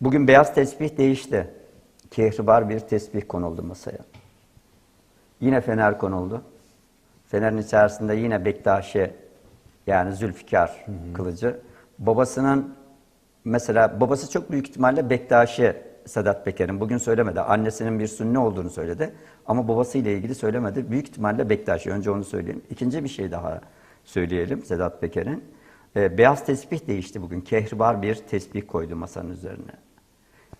Bugün beyaz tesbih değişti. Kehribar bir tesbih konuldu masaya. Yine fener konuldu. Fenerin içerisinde yine Bektaşi yani Zülfikar kılıcı. Babasının mesela babası çok büyük ihtimalle Bektaşi Sedat Peker'in. Bugün söylemedi. Annesinin bir sünni olduğunu söyledi. Ama babasıyla ilgili söylemedi. Büyük ihtimalle Bektaşi. Önce onu söyleyeyim. İkinci bir şey daha söyleyelim Sedat Peker'in. Ee, beyaz tesbih değişti bugün. Kehribar bir tesbih koydu masanın üzerine.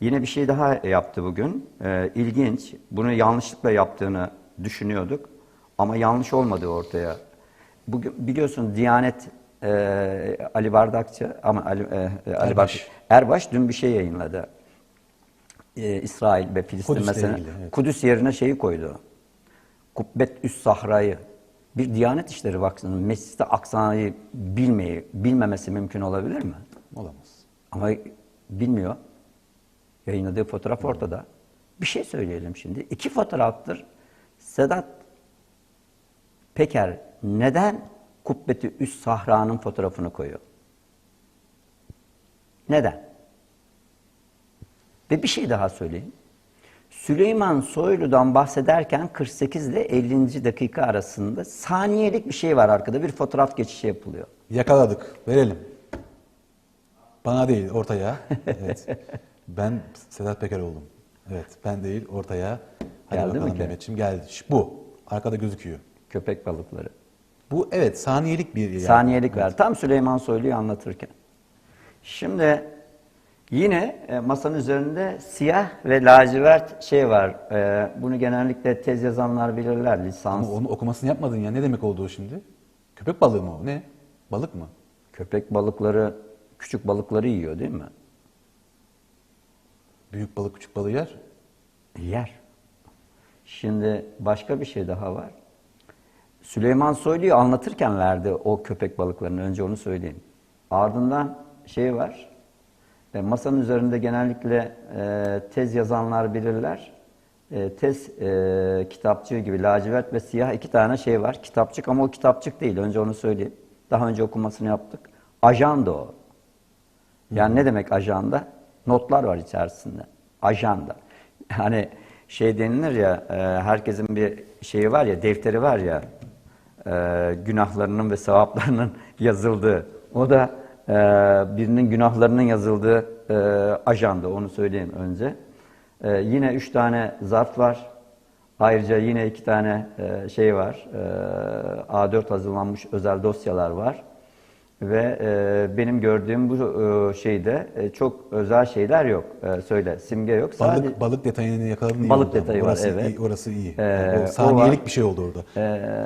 Yine bir şey daha yaptı bugün. Ee, ilginç. Bunu yanlışlıkla yaptığını düşünüyorduk. Ama yanlış olmadı ortaya. Bugün biliyorsun Diyanet e, Ali Bardakçı ama Ali, e, Ali Erbaş. Bardak- Erbaş dün bir şey yayınladı. Ee, İsrail ve Filistin Kudüs'le mesela ilgili, evet. Kudüs yerine şeyi koydu. Kubbet Üst Sahra'yı. Bir Diyanet İşleri Vakfı'nın Mescid-i Aksa'yı bilmeyi, bilmemesi mümkün olabilir mi? Olamaz. Ama bilmiyor. Yayınladığı fotoğraf ortada. Bir şey söyleyelim şimdi. İki fotoğraftır Sedat Peker neden Kubbeti Üst Sahra'nın fotoğrafını koyuyor? Neden? Ve bir şey daha söyleyeyim. Süleyman Soylu'dan bahsederken 48 ile 50. dakika arasında saniyelik bir şey var arkada. Bir fotoğraf geçişi yapılıyor. Yakaladık. Verelim. Bana değil ortaya. Evet. ben Sedat Peker oldum. Evet. Ben değil ortaya. Hadi Geldi mi bakalım ki? Mehmetciğim geldi. Bu. Arkada gözüküyor. Köpek balıkları. Bu evet saniyelik bir yer. Saniyelik ver. Tam Süleyman Soylu'yu anlatırken. Şimdi yine e, masanın üzerinde siyah ve lacivert şey var. E, bunu genellikle tez yazanlar bilirler. Lisans. Ama onu okumasını yapmadın ya. Ne demek olduğu şimdi? Köpek balığı mı o? Ne? Balık mı? Köpek balıkları küçük balıkları yiyor değil mi? Büyük balık küçük balığı yer. Yer. Şimdi başka bir şey daha var. Süleyman Soylu'yu anlatırken verdi o köpek balıklarını. Önce onu söyleyeyim. Ardından şey var. E, masanın üzerinde genellikle e, tez yazanlar bilirler. E, tez e, kitapçığı gibi lacivert ve siyah iki tane şey var. Kitapçık ama o kitapçık değil. Önce onu söyleyeyim. Daha önce okumasını yaptık. Ajanda o. Yani ne demek ajanda? Notlar var içerisinde. Ajanda. Hani şey denilir ya, e, herkesin bir şeyi var ya, defteri var ya, e, günahlarının ve sevaplarının yazıldığı. O da e, birinin günahlarının yazıldığı ajanda, onu söyleyeyim önce. Yine üç tane zarf var. Ayrıca yine iki tane şey var, e, A4 hazırlanmış özel dosyalar var. Ve e, benim gördüğüm bu e, şeyde e, çok özel şeyler yok. E, söyle, simge yok. Balık Sadece balık detayını yakaladın iyi Balık oldu ama. detayı var, orası evet. Iyi, orası iyi. Ee, o saniyelik var. bir şey oldu orada.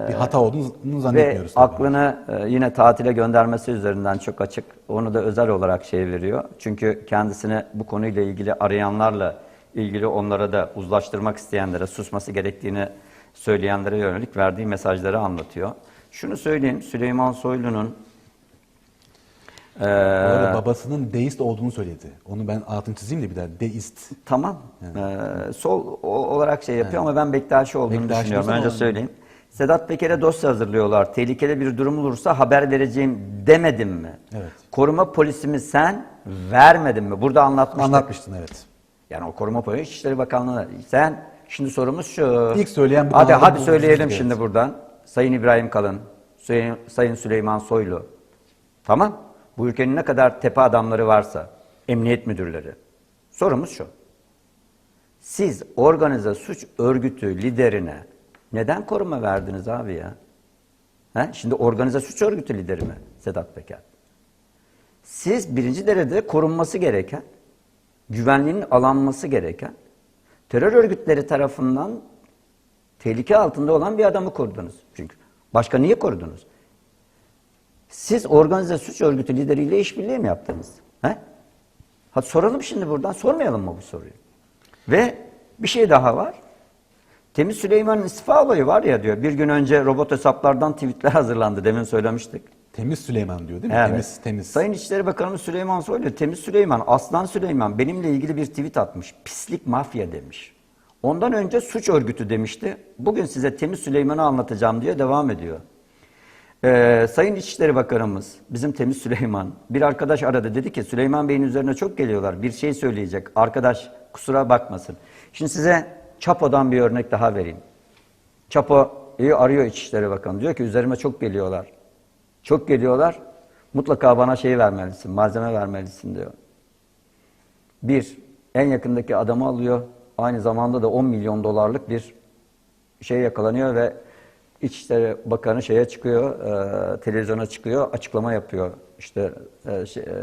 bir hata olduğunu ve zannetmiyoruz. tabii. aklını e, yine tatile göndermesi üzerinden çok açık. Onu da özel olarak şey veriyor. Çünkü kendisini bu konuyla ilgili arayanlarla ilgili onlara da uzlaştırmak isteyenlere susması gerektiğini söyleyenlere yönelik verdiği mesajları anlatıyor. Şunu söyleyeyim, Süleyman Soylu'nun e, Bu arada babasının deist olduğunu söyledi. Onu ben altını çizeyim de bir daha. Deist. Tamam. Ee, sol olarak şey yapıyor ama ben Bektaşi olduğunu Bektaşi düşünüyorum. Önce söyleyeyim. Sedat Peker'e dosya hazırlıyorlar. Tehlikeli bir durum olursa haber vereceğim demedim mi? Evet. Koruma polisimi sen vermedin mi? Burada anlatmıştık. Anlatmıştın evet. Yani o koruma polisi İçişleri Bakanlığı. Sen şimdi sorumuz şu. İlk söyleyen bu Hadi hadi söyleyelim şimdi buradan. Sayın İbrahim Kalın, Sayın, Sayın Süleyman Soylu. Tamam? Bu ülkenin ne kadar tepe adamları varsa, emniyet müdürleri. Sorumuz şu. Siz organize suç örgütü liderine neden koruma verdiniz abi ya? He? Şimdi organize suç örgütü lideri mi Sedat Peker? Siz birinci derecede korunması gereken, güvenliğinin alanması gereken, terör örgütleri tarafından tehlike altında olan bir adamı korudunuz. Çünkü başka niye korudunuz? Siz organize suç örgütü lideriyle işbirliği mi yaptınız? He? Hadi soralım şimdi buradan, sormayalım mı bu soruyu? Ve bir şey daha var. Temiz Süleyman'ın istifa olayı var ya diyor. Bir gün önce robot hesaplardan tweetler hazırlandı. Demin söylemiştik. Temiz Süleyman diyor değil mi? Evet. Temiz, temiz. Sayın İçişleri Bakanımız Süleyman Soylu, Temiz Süleyman, Aslan Süleyman benimle ilgili bir tweet atmış. Pislik mafya demiş. Ondan önce suç örgütü demişti. Bugün size Temiz Süleyman'ı anlatacağım diye devam ediyor. Ee, Sayın İçişleri Bakanımız, bizim Temiz Süleyman, bir arkadaş aradı. Dedi ki Süleyman Bey'in üzerine çok geliyorlar. Bir şey söyleyecek. Arkadaş kusura bakmasın. Şimdi size Çapo'dan bir örnek daha vereyim. Çapo'yu arıyor İçişleri Bakanı. Diyor ki üzerime çok geliyorlar. Çok geliyorlar. Mutlaka bana şey vermelisin, malzeme vermelisin diyor. Bir, en yakındaki adamı alıyor. Aynı zamanda da 10 milyon dolarlık bir şey yakalanıyor ve İçişleri Bakanı şeye çıkıyor, e, televizyona çıkıyor, açıklama yapıyor. İşte e, şey, e,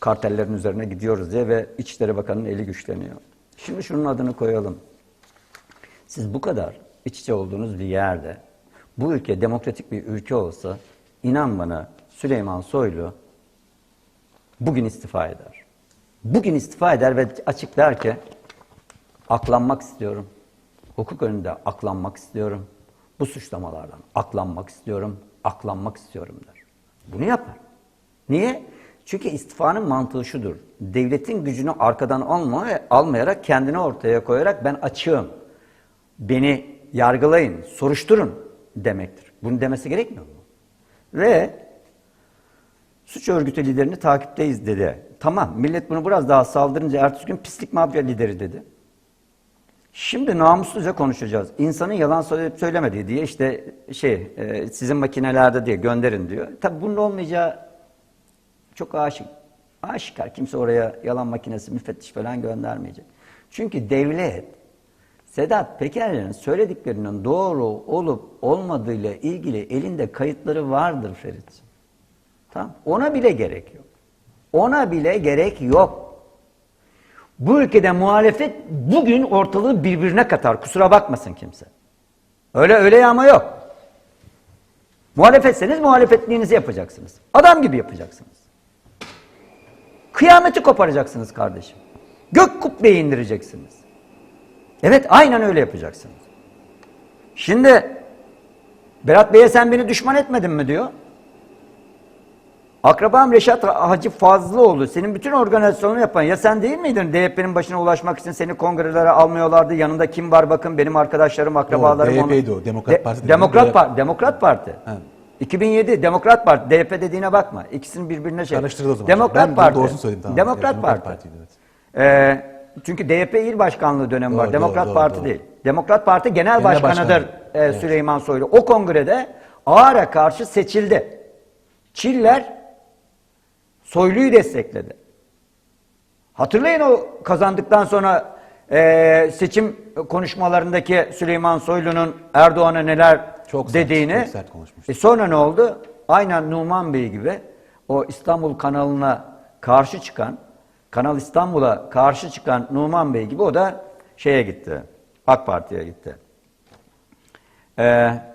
kartellerin üzerine gidiyoruz diye ve İçişleri Bakanı'nın eli güçleniyor. Şimdi şunun adını koyalım. Siz bu kadar iç içe olduğunuz bir yerde, bu ülke demokratik bir ülke olsa, inan bana Süleyman Soylu bugün istifa eder. Bugün istifa eder ve açık der ki, aklanmak istiyorum. Hukuk önünde aklanmak istiyorum. Bu suçlamalardan aklanmak istiyorum, aklanmak istiyorum der. Bunu yapar. Niye? Çünkü istifanın mantığı şudur. Devletin gücünü arkadan almaya, almayarak kendini ortaya koyarak ben açığım. Beni yargılayın, soruşturun demektir. Bunu demesi gerekmiyor mu? Ve suç örgütü liderini takipteyiz dedi. Tamam millet bunu biraz daha saldırınca ertesi gün pislik mafya lideri dedi. Şimdi namusluca konuşacağız. İnsanın yalan söyleyip söylemediği diye işte şey e, sizin makinelerde diye gönderin diyor. Tabii bunun olmayacağı çok aşık. Aşikar. Kimse oraya yalan makinesi, müfettiş falan göndermeyecek. Çünkü devlet Sedat Peker'in söylediklerinin doğru olup olmadığıyla ilgili elinde kayıtları vardır Ferit'ciğim. Tamam. Ona bile gerek yok. Ona bile gerek yok. Bu ülkede muhalefet bugün ortalığı birbirine katar. Kusura bakmasın kimse. Öyle öyle yağma yok. Muhalefetseniz muhalefetliğinizi yapacaksınız. Adam gibi yapacaksınız. Kıyameti koparacaksınız kardeşim. Gök kubbeyi indireceksiniz. Evet aynen öyle yapacaksınız. Şimdi Berat Bey'e sen beni düşman etmedin mi diyor. Akrabam Reşat Hacı Fazlıoğlu senin bütün organizasyonunu yapan ya sen değil miydin DYP'nin başına ulaşmak için seni kongrelere almıyorlardı. Yanında kim var bakın benim arkadaşlarım, akrabalarım. Onu- DYP'ydi o, Demokrat De- Parti Demokrat. Parti, Demokrat Parti. Ha. 2007 Demokrat Parti. DYP dediğine bakma. İkisinin birbirine şey. Karıştırdı o zaman. Demokrat ben Parti. doğrusunu söyledim tamam. Demokrat Evet, Parti. Partiydi, evet. Ee, çünkü DYP il başkanlığı dönemi var. Doğru, Demokrat doğru, Parti doğru. değil. Demokrat Parti genel, Genel başkanıdır başkanı. e, Evet. Süleyman Soylu. O kongrede Ağar'a karşı seçildi. Çiller Soylu'yu destekledi. Hatırlayın o kazandıktan sonra e, seçim konuşmalarındaki Süleyman Soylu'nun Erdoğan'a neler Çok sert, dediğini. çok sert konuşmuştu. E sonra ne oldu? Aynen Numan Bey gibi o İstanbul kanalına karşı çıkan, Kanal İstanbul'a karşı çıkan Numan Bey gibi o da şeye gitti. AK Parti'ye gitti. Ee, ha,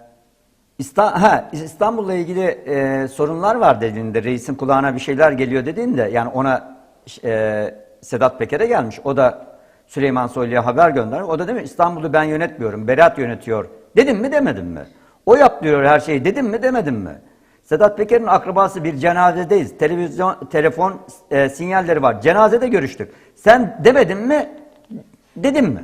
İstanbul'la ilgili e, sorunlar var dediğinde, reisin kulağına bir şeyler geliyor dediğinde, yani ona e, Sedat Peker'e gelmiş, o da Süleyman Soylu'ya haber göndermiş, o da değil mi İstanbul'u ben yönetmiyorum, Berat yönetiyor. Dedim mi demedim mi? O yaptırıyor her şeyi, dedim mi demedim mi? Sedat Peker'in akrabası bir cenazedeyiz, televizyon, telefon e, sinyalleri var, cenazede görüştük. Sen demedin mi, dedim mi?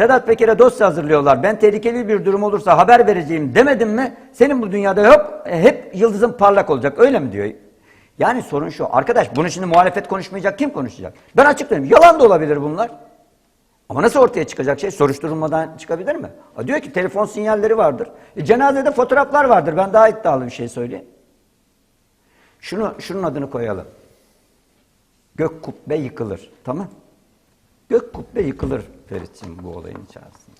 Sedat Peker'e dosya hazırlıyorlar. Ben tehlikeli bir durum olursa haber vereceğim demedim mi? Senin bu dünyada yok, hep yıldızın parlak olacak. Öyle mi diyor? Yani sorun şu. Arkadaş bunu şimdi muhalefet konuşmayacak. Kim konuşacak? Ben açıklayayım. Yalan da olabilir bunlar. Ama nasıl ortaya çıkacak şey? Soruşturulmadan çıkabilir mi? Ha, diyor ki telefon sinyalleri vardır. E, cenazede fotoğraflar vardır. Ben daha iddialı bir şey söyleyeyim. Şunu, şunun adını koyalım. Gök kubbe yıkılır. Tamam. Gök kubbe yıkılır Ferit'ciğim bu olayın içerisinde.